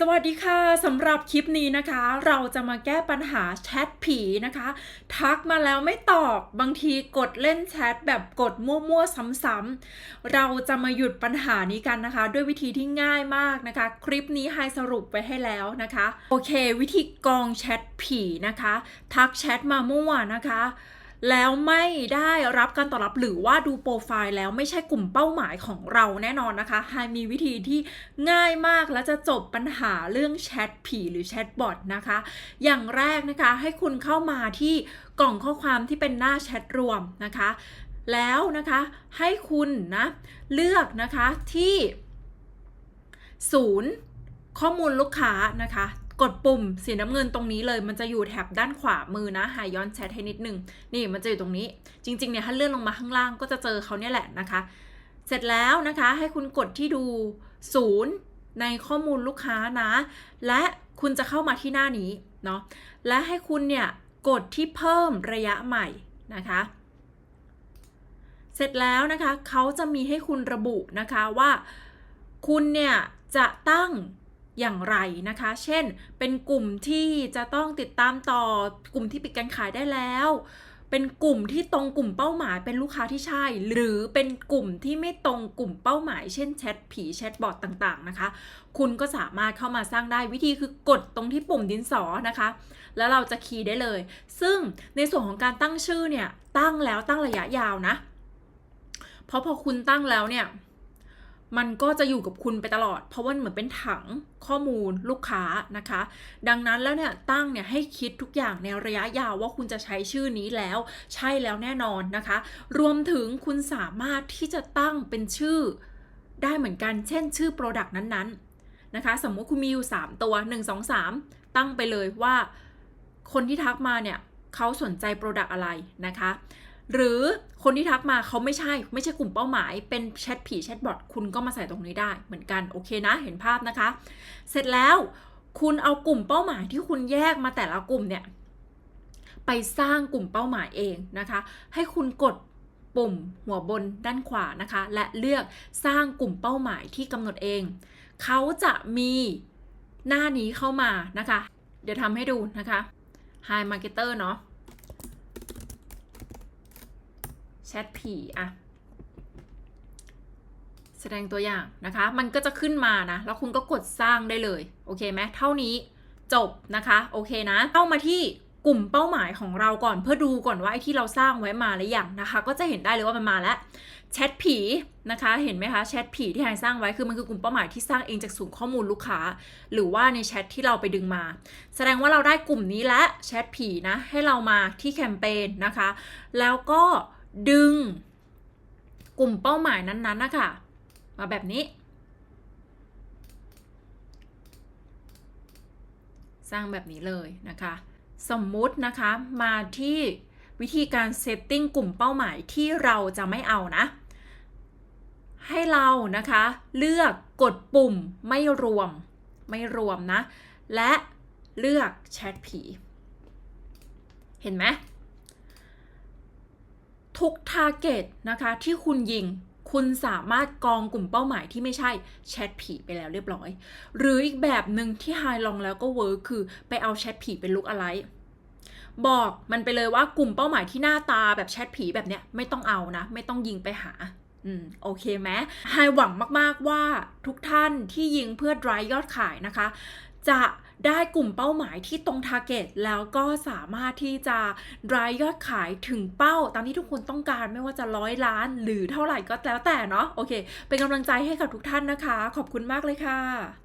สวัสดีค่ะสำหรับคลิปนี้นะคะ เราจะมาแก้ปัญหาแชทผีนะคะ ทักมาแล้วไม่ตอบบางทีกดเล่นแชทแบบกดมั่วๆซ้ำๆเราจะมาหยุดปัญหานี้กันนะคะ ด้วยวิธีที่ง่ายมากนะคะ คลิปนี้ไฮสรุปไว้ให้แล้วนะคะ โอเค วิธีกองแชทผีนะคะ ทักแชทมามั่วนะคะ แล้วไม่ได้รับการตอบรับหรือว่าดูโปรไฟล์แล้วไม่ใช่กลุ่มเป้าหมายของเราแน่นอนนะคะไฮมีวิธีที่ง่ายมากและจะจบปัญหาเรื่องแชทผีหรือแชทบอทนะคะ อย่างแรกนะคะให้คุณเข้ามาที่กล่องข้อความที่เป็นหน้าแชทรวมนะคะ แล้วนะคะให้คุณนะเลือกนะคะที่ศูนย์ข้อมูลลูกค้านะคะ กดปุ่มสีน้ำเงินตรงนี้เลยมันจะอยู่แถบด้านขวามือนะ หายย้อนแชทให้นิดนึง นี่มันจะอยู่ตรงนี้ จริงๆเนี่ยถ้าเลื่อนลงมาข้างล่างก็จะเจอเขาเนี่ยแหละนะคะ เสร็จแล้วนะคะให้คุณกดที่ดูศูนย์ในข้อมูลลูกค้านะ และคุณจะเข้ามาที่หน้านี้เนาะและให้คุณเนี่ยกดที่เพิ่มระยะใหม่นะคะเสร็จแล้วนะคะเขาจะมีให้คุณระบุนะคะว่า คุณเนี่ยจะตั้ง อย่างไรนะคะ เช่น เป็นกลุ่มที่จะต้องติดตามต่อกลุ่มที่ปิดการขายได้แล้ว เป็นกลุ่มที่ตรงกลุ่มเป้าหมายเป็นลูกค้าที่ใช่ หรือเป็นกลุ่มที่ไม่ตรงกลุ่มเป้าหมาย เช่นแชทผีแชทบอทต่างๆนะคะ คุณก็สามารถเข้ามาสร้างได้วิธีคือกดตรงที่ปุ่มดินสอนะคะ แล้วเราจะคีย์ได้เลย ซึ่งในส่วนของการตั้งชื่อเนี่ยตั้งแล้วตั้งระยะยาวนะ เพราะพอคุณตั้งแล้วเนี่ย มันก็จะอยู่กับคุณไปตลอด เพราะว่าเหมือนเป็นถังข้อมูลลูกค้านะคะ ดังนั้นแล้วเนี่ยตั้งเนี่ยให้คิดทุกอย่างในระยะยาวว่าคุณจะใช้ชื่อนี้แล้ว ใช่แล้วแน่นอนนะคะ รวมถึงคุณสามารถที่จะตั้งเป็นชื่อได้เหมือนกัน เช่น ชื่อ Product นั้นๆนะคะ สมมติคุณมีอยู่ 3 ตัว 1 2 3 ตั้งไปเลยว่าคนที่ทักมาเนี่ยเขาสนใจ Product อะไรนะคะ หรือคนที่ทักมาเขาไม่ใช่ไม่ใช่กลุ่มเป้าหมาย เป็นแชทผีแชทบอทคุณก็มาใส่ตรงนี้ได้เหมือนกันโอเคนะเห็นภาพนะคะ เสร็จแล้วคุณเอากลุ่มเป้าหมายที่คุณแยกมาแต่ละกลุ่มเนี่ยไปสร้างกลุ่มเป้าหมายเองนะคะ ให้คุณกดปุ่มหัวบนด้านขวานะคะ และเลือกสร้างกลุ่มเป้าหมายที่กำหนดเอง เขาจะมีหน้านี้เข้ามานะคะ เดี๋ยวทำให้ดูนะคะ Hi Marketer เนาะ แชทผีอะแสดงตัวอย่างนะคะ มันก็จะขึ้นมานะ แล้วคุณก็กดสร้างได้เลย โอเคไหมเท่านี้จบนะคะ โอเคนะเข้ามาที่กลุ่มเป้าหมายของเราก่อนเพื่อดูก่อนว่าไอ้ที่เราสร้างไว้มาหรือยังนะคะ ก็จะเห็นได้เลยว่ามันมาแล้วแชทผีนะคะ เห็นไหมคะแชทผีที่ไฮสร้างไว้คือมันคือกลุ่มเป้าหมายที่สร้างเองจากศูนย์ข้อมูลลูกค้า หรือว่าในแชทที่เราไปดึงมา แสดงว่าเราได้กลุ่มนี้และแชทผีนะให้เรามาที่แคมเปญนะคะ แล้วก็ ดึง กลุ่มเป้าหมายนั้นๆนะคะมาแบบนี้ สร้างแบบนี้เลยนะคะ สมมุตินะคะมาที่วิธีการเซตติ้งกลุ่มเป้าหมายที่เราจะไม่เอานะ ให้เรานะคะ เลือกกดปุ่มไม่รวมไม่รวมนะ และเลือกแชทผี เห็นไหม ทุก t a r g e t นะคะที่คุณยิงคุณสามารถกองกลุ่มเป้าหมายที่ไม่ใช่แชทผีไปแล้วเรียบร้อย หรืออีกแบบหนึ่งที่ไฮลองแล้วก็เวิร์คคือไปเอาแชทผีเป็นลุกอะไร บอกมันไปเลยว่ากลุ่มเป้าหมายที่หน้าตาแบบแชทผีแบบเนี้ยไม่ต้องเอานะ ไม่ต้องยิงไปหาอืมโอเคไหมไฮหวังมาก ๆ ว่าทุกท่านที่ยิงเพื่อ drive ยอดขายนะคะ จะได้กลุ่มเป้าหมายที่ตรงทาร์เก็ตแล้วก็สามารถที่จะ drive ยอดขายถึงเป้า ตามที่ทุกคนต้องการไม่ว่าจะร้อยล้านหรือเท่าไหร่ก็แล้วแต่เนาะโอเค เป็นกำลังใจให้กับทุกท่านนะคะ ขอบคุณมากเลยค่ะ